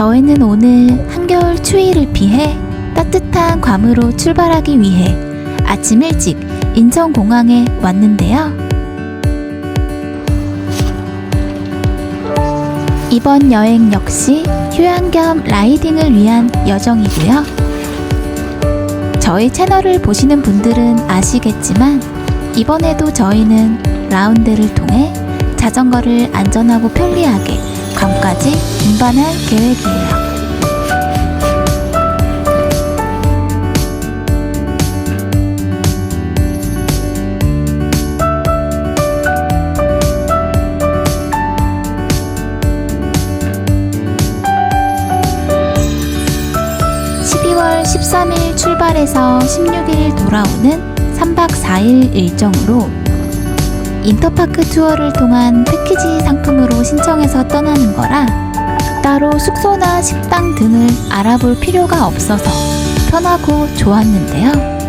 저희는 오늘 한겨울 추위를 피해 따뜻한 괌으로 출발하기 위해 아침 일찍 인천공항에 왔는데요. 이번 여행 역시 휴양 겸 라이딩을 위한 여정이고요. 저희 채널을 보시는 분들은 아시겠지만 이번에도 저희는 라운드를 통해 자전거를 안전하고 편리하게 괌까지 운반할 계획이에요. 13일) 출발해서 (16일) 돌아오는 (3박 4일) 일정으로 인터파크 투어를 통한 패키지 상품으로 신청해서 떠나는 거라 따로 숙소나 식당 등을 알아볼 필요가 없어서 편하고 좋았는데요.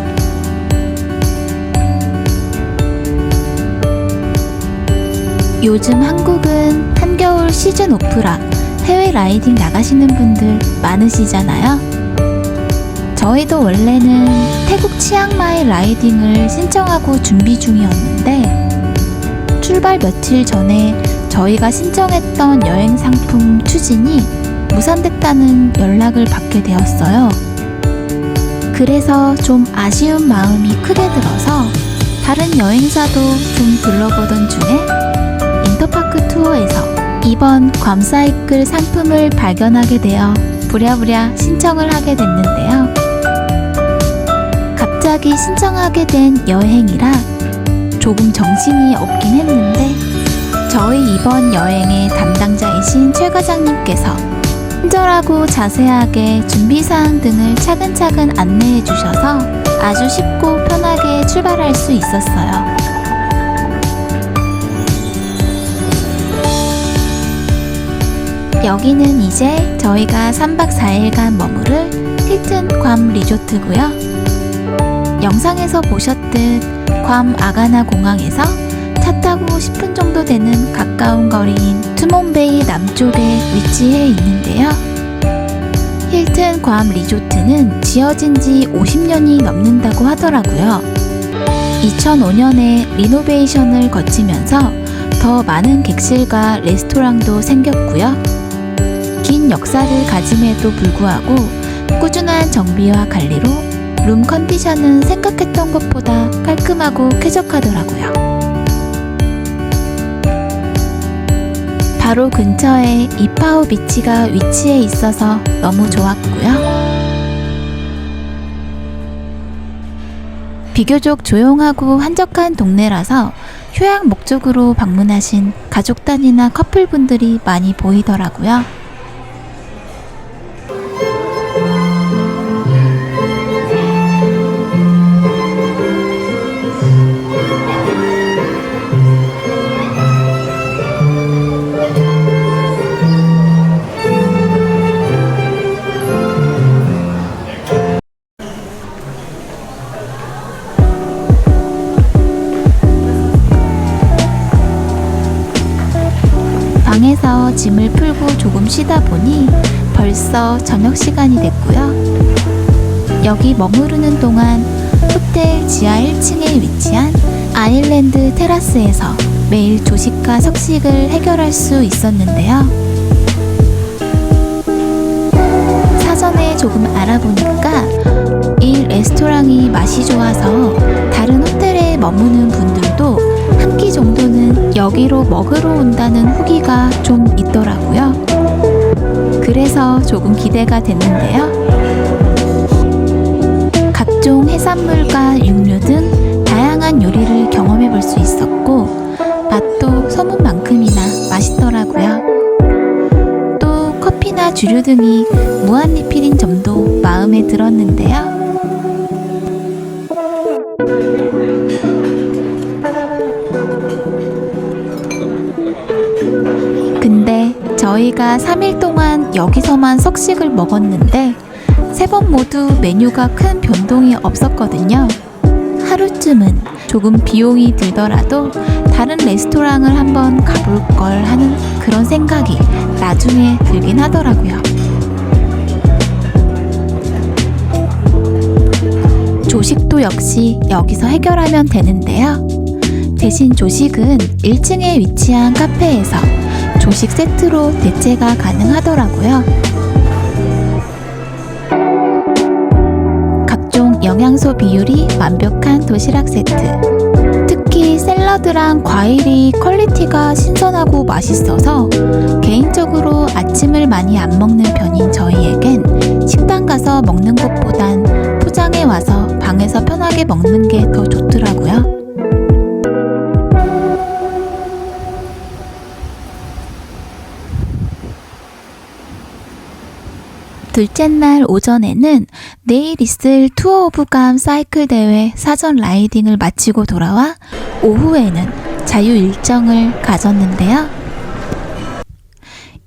요즘 한국은 한겨울 시즌 오프라 해외 라이딩 나가시는 분들 많으시잖아요. 저희도 원래는 태국 치앙마이 라이딩을 신청하고 준비 중이었는데 출발 며칠 전에 저희가 신청했던 여행 상품 추진이 무산됐다는 연락을 받게 되었어요. 그래서 좀 아쉬운 마음이 크게 들어서 다른 여행사도 좀 둘러보던 중에 인터파크 투어에서 이번 괌사이클 상품을 발견하게 되어 부랴부랴 신청을 하게 됐는데요. 갑자기 신청하게 된 여행이라 조금 정신이 없긴 했는데 저희 이번 여행의 담당자이신 최 과장님께서 친절하고 자세하게 준비사항 등을 차근차근 안내해 주셔서 아주 쉽고 편하게 출발할 수 있었어요. 여기는 이제 저희가 3박 4일간 머무를 힐튼 괌 리조트고요. 영상에서 보셨듯 괌 아가나 공항에서 차 타고 10분 정도 되는 가까운 거리인 투몬베이 남쪽에 위치해 있는데요. 힐튼 괌 리조트는 지어진 지 50년이 넘는다고 하더라고요. 2005년에 리노베이션을 거치면서 더 많은 객실과 레스토랑도 생겼고요. 긴 역사를 가짐에도 불구하고 꾸준한 정비와 관리로 룸 컨디션은 생각했던 것보다 깔끔하고 쾌적하더라고요. 바로 근처에 이파오 비치가 위치해 있어서 너무 좋았고요. 비교적 조용하고 한적한 동네라서 휴양 목적으로 방문하신 가족 단위나 커플분들이 많이 보이더라고요. 쉬다 보니 벌써 저녁 시간이 됐고요. 여기 머무르는 동안 호텔 지하 1층에 위치한 아일랜드 테라스에서 매일 조식과 석식을 해결할 수 있었는데요. 사전에 조금 알아보니까 이 레스토랑이 맛이 좋아서 다른 호텔에 머무는 분들도 한 끼 정도는 여기로 먹으러 온다는 후기가 좀 있더라고요. 그래서 조금 기대가 됐는데요. 각종 해산물과 육류 등 다양한 요리를 경험해 볼 수 있었고, 맛도 소문만큼이나 맛있더라고요. 또 커피나 주류 등이 무한 리필인 점도 마음에 들었는데요. 저희가 3일 동안 여기서만 석식을 먹었는데 세 번 모두 메뉴가 큰 변동이 없었거든요. 하루쯤은 조금 비용이 들더라도 다른 레스토랑을 한번 가볼 걸 하는 그런 생각이 나중에 들긴 하더라고요. 조식도 역시 여기서 해결하면 되는데요. 대신 조식은 1층에 위치한 카페에서 조식 세트로 대체가 가능하더라고요. 각종 영양소 비율이 완벽한 도시락 세트. 특히 샐러드랑 과일이 퀄리티가 신선하고 맛있어서 개인적으로 아침을 많이 안 먹는 편인 저희에겐 식당 가서 먹는 것보단 포장해 와서 방에서 편하게 먹는 게 더 좋더라고요. 둘째 날 오전에는 내일 있을 투어 오브 감 사이클 대회 사전 라이딩을 마치고 돌아와 오후에는 자유 일정을 가졌는데요.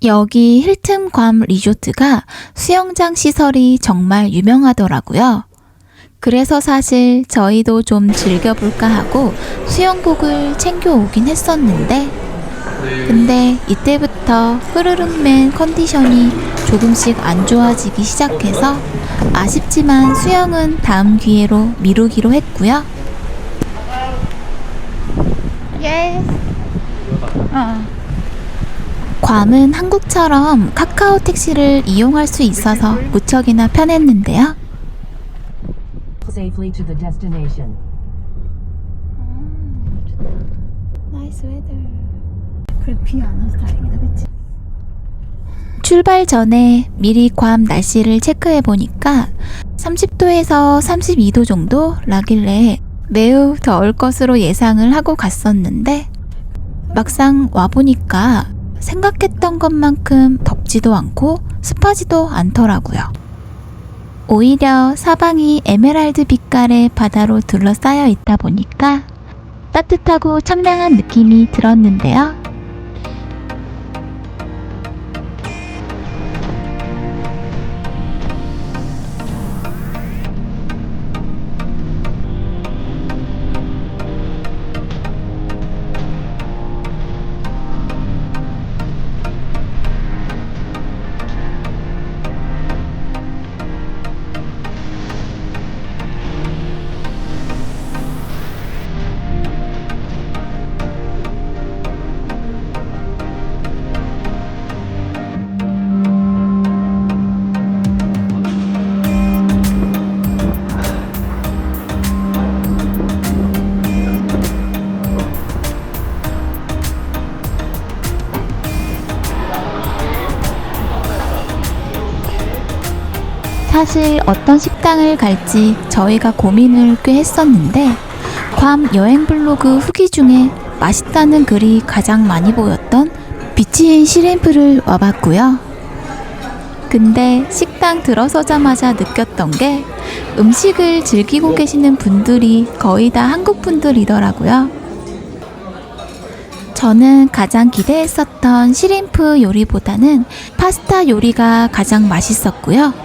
여기 힐튼 괌 리조트가 수영장 시설이 정말 유명하더라고요. 그래서 사실 저희도 좀 즐겨볼까 하고 수영복을 챙겨오긴 했었는데 근데 이때부터 흐르륵맨 컨디션이 조금씩 안 좋아지기 시작해서 아쉽지만 수영은 다음 기회로 미루기로 했고요. 예. 어. 괌은 한국처럼 카카오 택시를 이용할 수 있어서 무척이나 편했는데요. safely to the destination. 나이스 웨더. 그래도 비안 와서 다행이다, 그치? 출발 전에 미리 괌 날씨를 체크해 보니까 30도에서 32도 정도 라길래 매우 더울 것으로 예상을 하고 갔었는데 막상 와보니까 생각했던 것만큼 덥지도 않고 습하지도 않더라고요. 오히려 사방이 에메랄드 빛깔의 바다로 둘러싸여 있다 보니까 따뜻하고 청량한 느낌이 들었는데요. 사실 어떤 식당을 갈지 저희가 고민을 꽤 했었는데 괌 여행 블로그 후기 중에 맛있다는 글이 가장 많이 보였던 비치인 시림프를 와봤고요. 근데 식당 들어서자마자 느꼈던 게 음식을 즐기고 계시는 분들이 거의 다 한국 분들이더라고요. 저는 가장 기대했었던 시림프 요리보다는 파스타 요리가 가장 맛있었고요.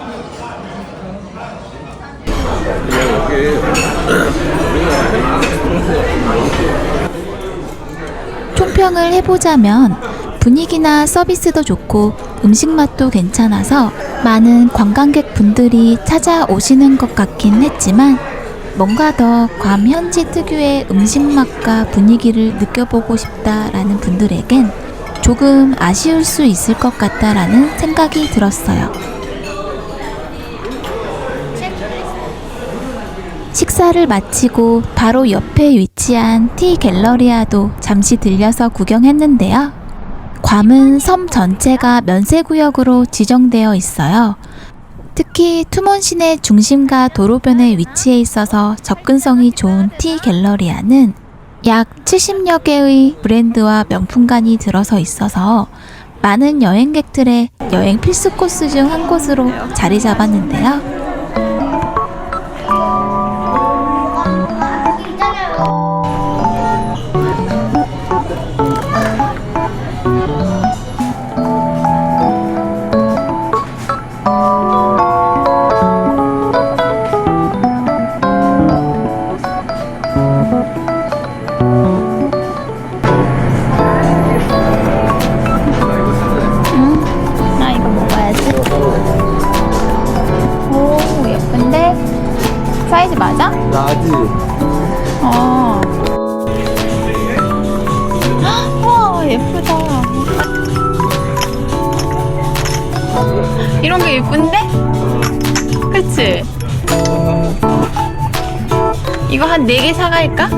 총평을 해보자면 분위기나 서비스도 좋고 음식 맛도 괜찮아서 많은 관광객 분들이 찾아오시는 것 같긴 했지만 뭔가 더 괌 현지 특유의 음식 맛과 분위기를 느껴보고 싶다라는 분들에겐 조금 아쉬울 수 있을 것 같다라는 생각이 들었어요. 식사를 마치고 바로 옆에 위치한 티 갤러리아도 잠시 들려서 구경했는데요. 괌은 섬 전체가 면세구역으로 지정되어 있어요. 특히 투몬 시내 중심과 도로변에 위치해 있어서 접근성이 좋은 티 갤러리아는 약 70여 개의 브랜드와 명품관이 들어서 있어서 많은 여행객들의 여행 필수 코스 중 한 곳으로 자리 잡았는데요. 사이즈 맞아? 라지. 어. 헉, 와, 예쁘다. 이런 게 예쁜데? 그치? 이거 한 4개 사갈까?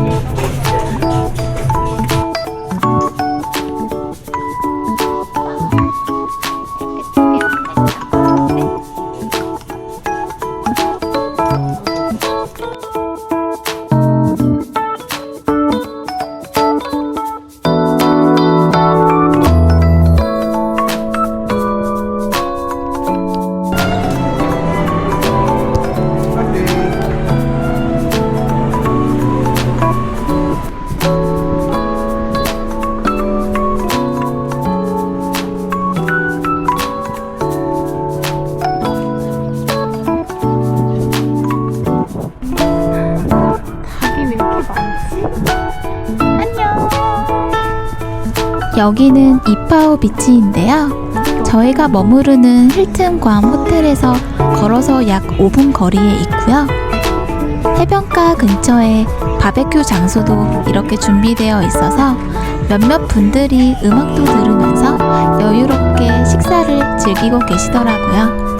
안녕. 여기는 이파오 비치인데요. 저희가 머무르는 힐튼 괌 호텔에서 걸어서 약 5분 거리에 있고요. 해변가 근처에 바베큐 장소도 이렇게 준비되어 있어서 몇몇 분들이 음악도 들으면서 여유롭게 식사를 즐기고 계시더라고요.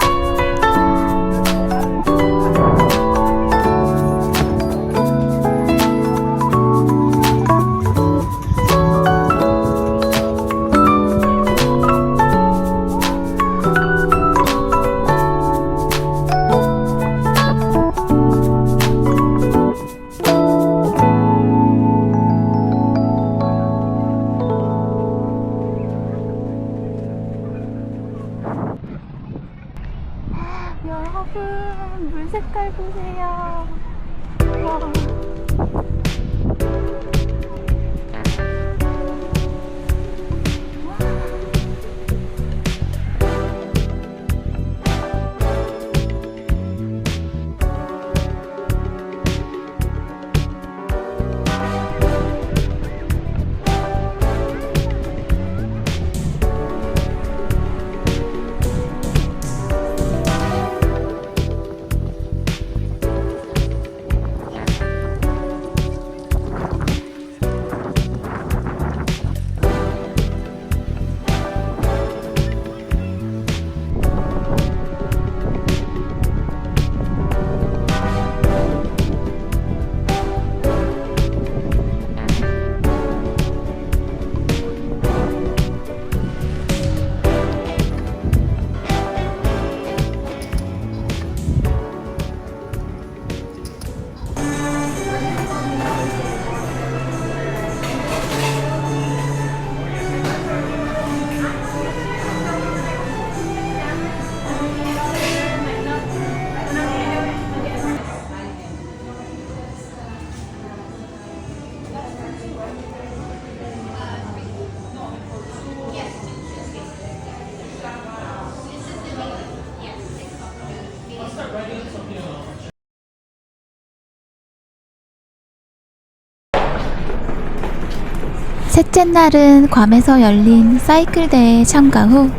셋째 날은 괌에서 열린 사이클 대회에 참가 후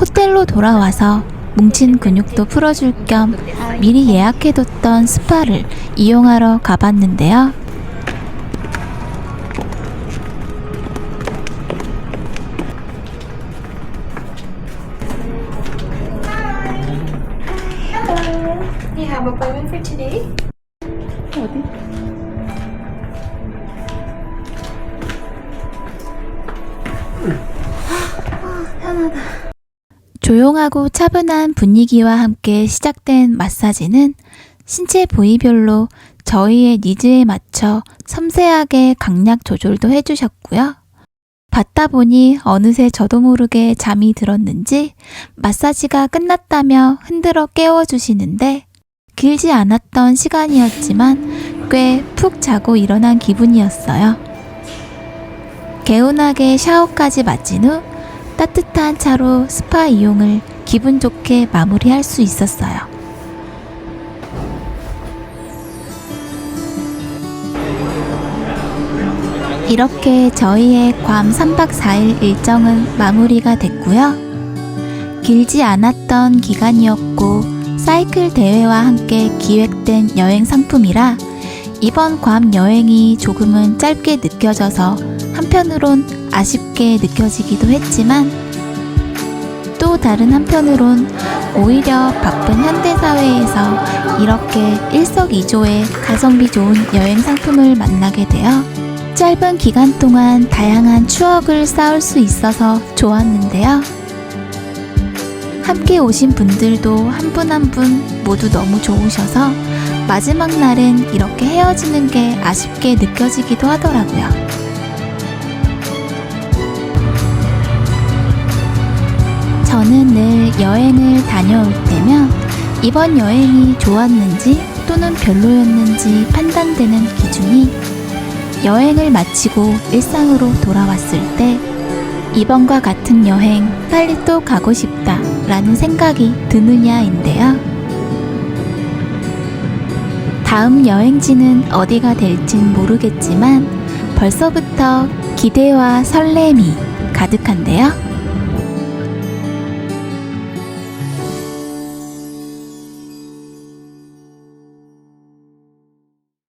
호텔로 돌아와서 뭉친 근육도 풀어줄 겸 미리 예약해뒀던 스파를 이용하러 가봤는데요. 조용하고 차분한 분위기와 함께 시작된 마사지는 신체 부위별로 저희의 니즈에 맞춰 섬세하게 강약 조절도 해주셨고요. 받다 보니 어느새 저도 모르게 잠이 들었는지 마사지가 끝났다며 흔들어 깨워주시는데 길지 않았던 시간이었지만 꽤 푹 자고 일어난 기분이었어요. 개운하게 샤워까지 마친 후 따뜻한 차로 스파 이용을 기분 좋게 마무리할 수 있었어요. 이렇게 저희의 괌 3박 4일 일정은 마무리가 됐고요. 길지 않았던 기간이었고 사이클 대회와 함께 기획된 여행 상품이라 이번 괌 여행이 조금은 짧게 느껴져서 한편으론 아쉽게 느껴지기도 했지만 또 다른 한편으론 오히려 바쁜 현대사회에서 이렇게 일석이조의 가성비 좋은 여행 상품을 만나게 되어 짧은 기간 동안 다양한 추억을 쌓을 수 있어서 좋았는데요. 함께 오신 분들도 한 분 한 분 모두 너무 좋으셔서 마지막 날엔 이렇게 헤어지는 게 아쉽게 느껴지기도 하더라고요. 저는 늘 여행을 다녀올 때면 이번 여행이 좋았는지 또는 별로였는지 판단되는 기준이 여행을 마치고 일상으로 돌아왔을 때 이번과 같은 여행 빨리 또 가고 싶다 라는 생각이 드느냐인데요. 다음 여행지는 어디가 될진 모르겠지만 벌써부터 기대와 설렘이 가득한데요.